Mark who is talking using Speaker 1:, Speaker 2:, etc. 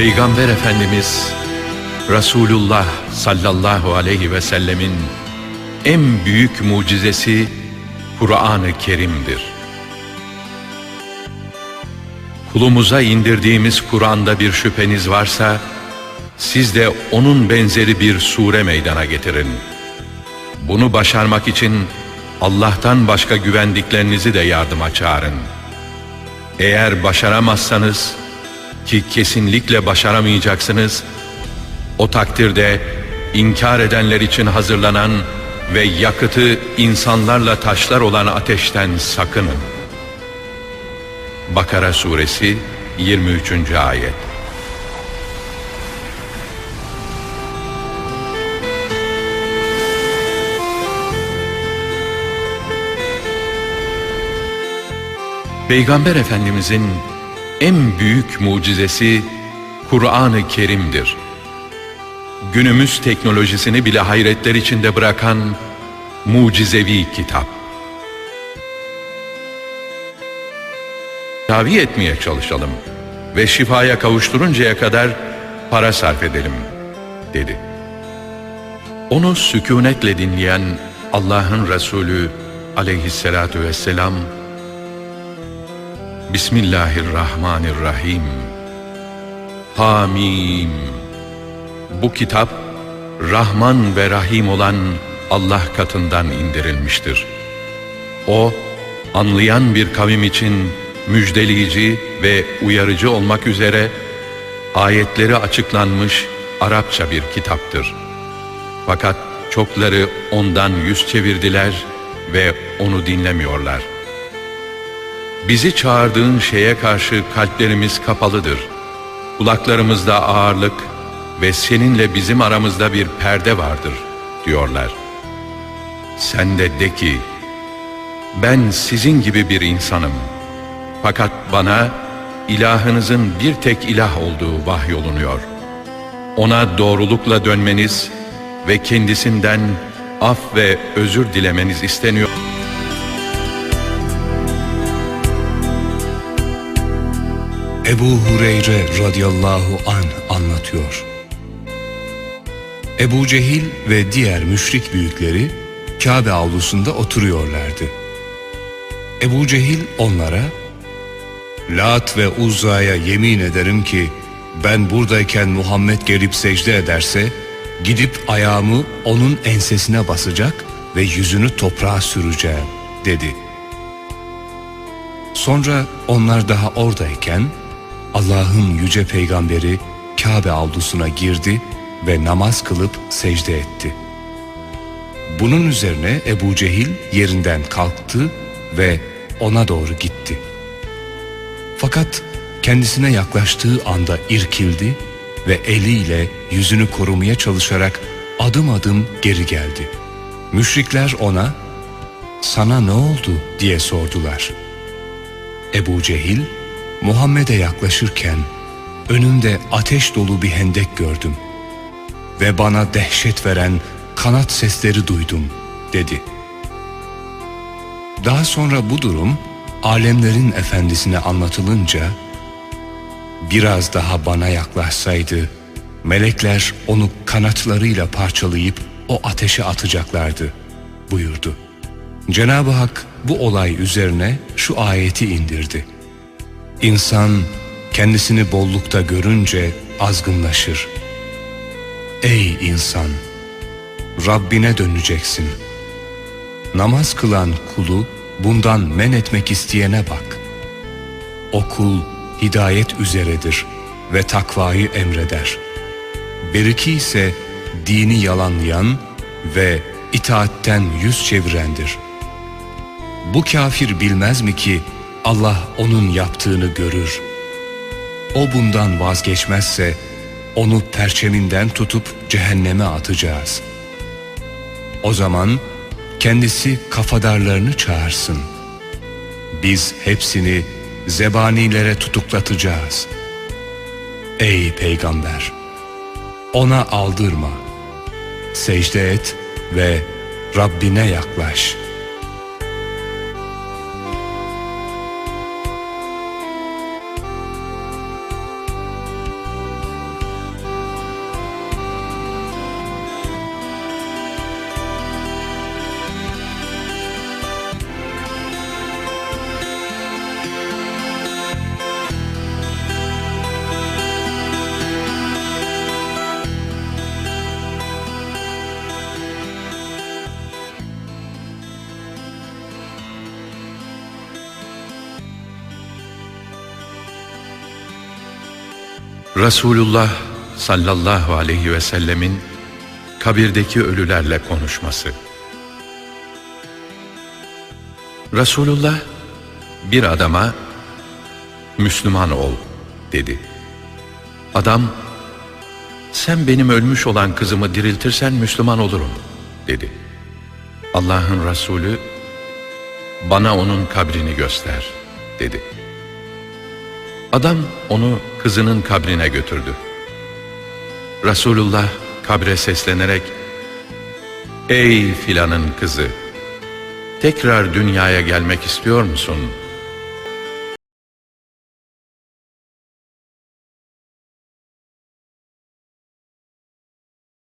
Speaker 1: Peygamber Efendimiz Resulullah sallallahu aleyhi ve sellemin en büyük mucizesi Kur'an-ı Kerim'dir. Kulumuza indirdiğimiz Kur'an'da bir şüpheniz varsa, siz de onun benzeri bir sure meydana getirin. Bunu başarmak için Allah'tan başka güvendiklerinizi de yardıma çağırın. Eğer başaramazsanız, ki kesinlikle başaramayacaksınız, o takdirde inkar edenler için hazırlanan ve yakıtı insanlarla taşlar olan ateşten sakının. Bakara suresi 23. ayet Peygamber Efendimizin en büyük mucizesi Kur'an-ı Kerim'dir. Günümüz teknolojisini bile hayretler içinde bırakan mucizevi kitap. Tavi etmeye çalışalım ve şifaya kavuşturuncaya kadar para sarf edelim, dedi. Onu sükunetle dinleyen Allah'ın Resulü aleyhissalatu vesselam, Bismillahirrahmanirrahim. Hamim. Bu kitap Rahman ve Rahim olan Allah katından indirilmiştir. O, anlayan bir kavim için müjdeleyici ve uyarıcı olmak üzere ayetleri açıklanmış Arapça bir kitaptır. Fakat çokları ondan yüz çevirdiler ve onu dinlemiyorlar. Bizi çağırdığın şeye karşı kalplerimiz kapalıdır. Kulaklarımızda ağırlık ve seninle bizim aramızda bir perde vardır diyorlar. Sen de de ki, ben sizin gibi bir insanım. Fakat bana ilahınızın bir tek ilah olduğu vahyolunuyor. Ona doğrulukla dönmeniz ve kendisinden af ve özür dilemeniz isteniyor.
Speaker 2: Ebu Hureyre radıyallahu an anlatıyor. Ebu Cehil ve diğer müşrik büyükleri Kabe avlusunda oturuyorlardı. Ebu Cehil onlara, Lat ve Uzza'ya yemin ederim ki ben buradayken Muhammed gelip secde ederse gidip ayağımı onun ensesine basacak ve yüzünü toprağa süreceğim dedi. Sonra onlar daha oradayken Allah'ın yüce peygamberi Kabe avlusuna girdi ve namaz kılıp secde etti. Bunun üzerine Ebu Cehil yerinden kalktı ve ona doğru gitti. Fakat kendisine yaklaştığı anda irkildi ve eliyle yüzünü korumaya çalışarak adım adım geri geldi. Müşrikler ona sana ne oldu diye sordular. Ebu Cehil Muhammed'e yaklaşırken önümde ateş dolu bir hendek gördüm ve bana dehşet veren kanat sesleri duydum dedi. Daha sonra bu durum alemlerin efendisine anlatılınca biraz daha bana yaklaşsaydı melekler onu kanatlarıyla parçalayıp o ateşe atacaklardı buyurdu. Cenab-ı Hak bu olay üzerine şu ayeti indirdi. İnsan kendisini bollukta görünce azgınlaşır. Ey insan! Rabbine döneceksin. Namaz kılan kulu bundan men etmek isteyene bak. O kul hidayet üzeredir ve takvayı emreder. Beriki ise dini yalanlayan ve itaatten yüz çevirendir. Bu kafir bilmez mi ki Allah onun yaptığını görür. O bundan vazgeçmezse onu perçeminden tutup cehenneme atacağız. O zaman kendisi kafadarlarını çağırsın. Biz hepsini zebanilere tutuklatacağız. Ey peygamber! Ona aldırma. Secde et ve Rabbine yaklaş.''
Speaker 1: Resulullah sallallahu aleyhi ve sellemin kabirdeki ölülerle konuşması. Resulullah bir adama Müslüman ol dedi. Adam sen benim ölmüş olan kızımı diriltirsen Müslüman olurum dedi. Allah'ın Resulü bana onun kabrini göster dedi. Adam onu kızının kabrine götürdü. Resulullah kabre seslenerek Ey filanın kızı tekrar dünyaya gelmek istiyor musun